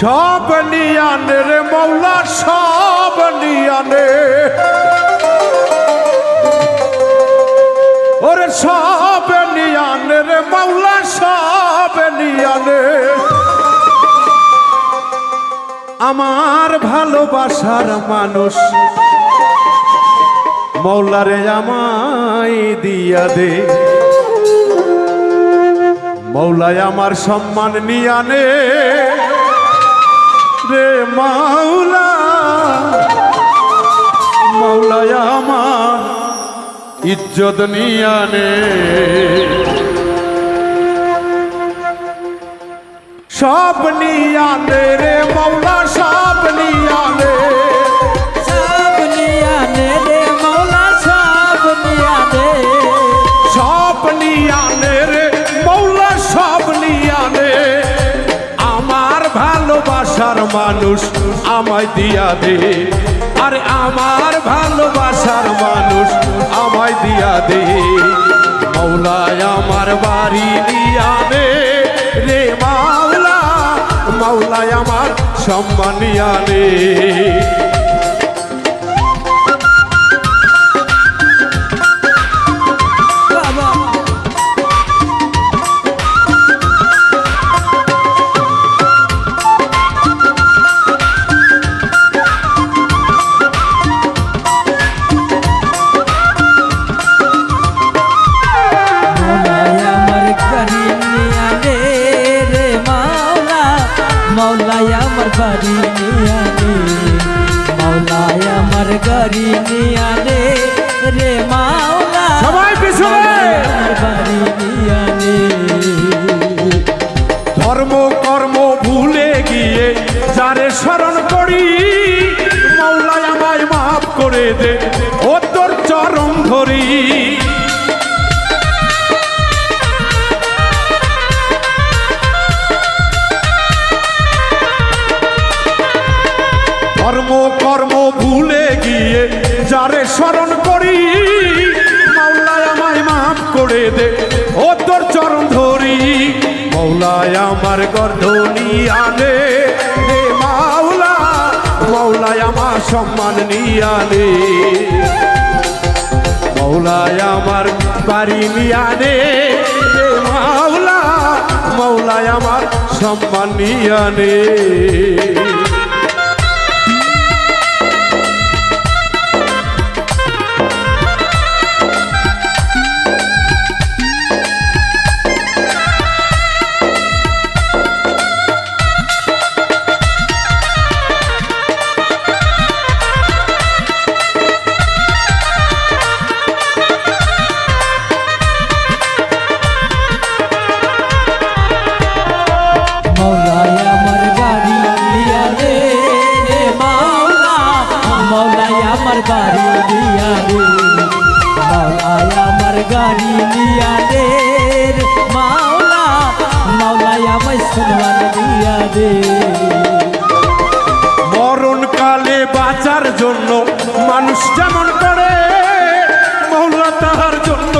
সব নিয়ানে রে মৌলা, সব নিয়ানে ওরে সব নিয়ানে রে মৌলা, সব নিয়ানে আমার ভালোবাসার মানুষ, মৌলারে আমায় দিয়া দে। মৌলায় আমার সম্মান নিয়ানে ইজ্জত নিয়ানে সব নিয়ানে রে মৌলা সব নিয়ানে সব নিয়ানে রে মৌলা সব নিয়ানে সব নিয়ানে রে মৌলা সব নিয়ানে আমার ভালোবাসার মানুষ আমায় দিয়া দে। আরে আমার ভালোবাসার মানুষ আমায় দিয়া দে। মাওলায় আমার বাড়ি দিয়া দে। রে মাওলা, মাওলায় আমার সম্মানিয়া দে। গাড়ি নিয়ানে রে মাওলা। সবাই পিছনে! বাড়ি ধর্ম কর্ম ভুলে গিয়ে যারে স্মরণ করি মৌলায় আমায় মাফ করে দে। যারে স্মরণ করি, মাওলায় আমায় মাফ করে দে। ও তোর চরণ ধরি মৌলায় আমার গর্ধনি আনে। রে মাওলা মৌলায় আমার সম্মান নিয়ে আনে। মৌলায় আমার বাড়ি নিয়ে আনে। রে মাওলা মৌলায় আমার সম্মান নিয়ে আনে। মৌলাই আমার গাড়ি মাওলা মরণকালে বাঁচার জন্য মানুষ যেমন করে মৌলা তাহার জন্য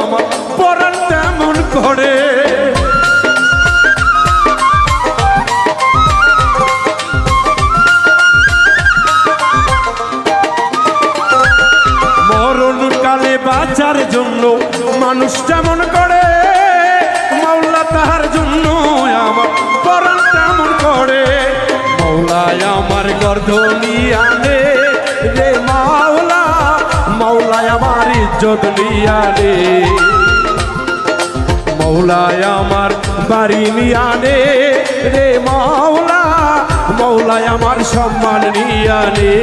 আমার পরাণ তেমন করে। মরণকালে বাঁচার জন্য, মানুষ যেমন করে, মাওলা তাহার জন্য আমার পরাণ তেমন করে। মৌলায় আমার গর্ধনি আনে রে মাওলা মৌলায় আমার ইজ্জত নিয়ানে মৌলায় আমার বাড়ি নিয়ানে রে মাওলা মৌলায় আমার সম্মান নিয়ানে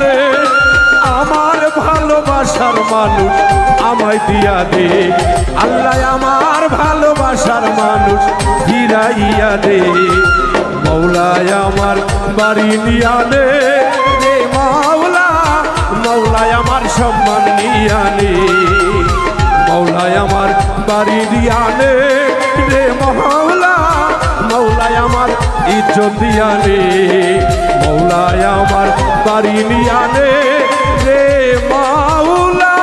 নিয়ানে আমার ভালোবাসার মানুষ আমায় দিয়া দে। আল্লাহ আমার ভালোবাসার মানুষ ফিরাইয়া দে। মৌলায় আমার বাড়ি নিয়ানে রে মাওলা মৌলায় আমার সম্মান নিয়া নে মৌলায় আমার বাড়ি দিয়ানে রে মহলা মৌলায় আমার ইজ্জত দিয়ানে মৌলায় আমার বাড়ি নিয়ানে রে মাওলা।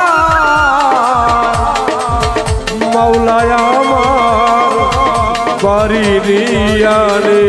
মৌলায় আমার বাড়ি নিয়ানে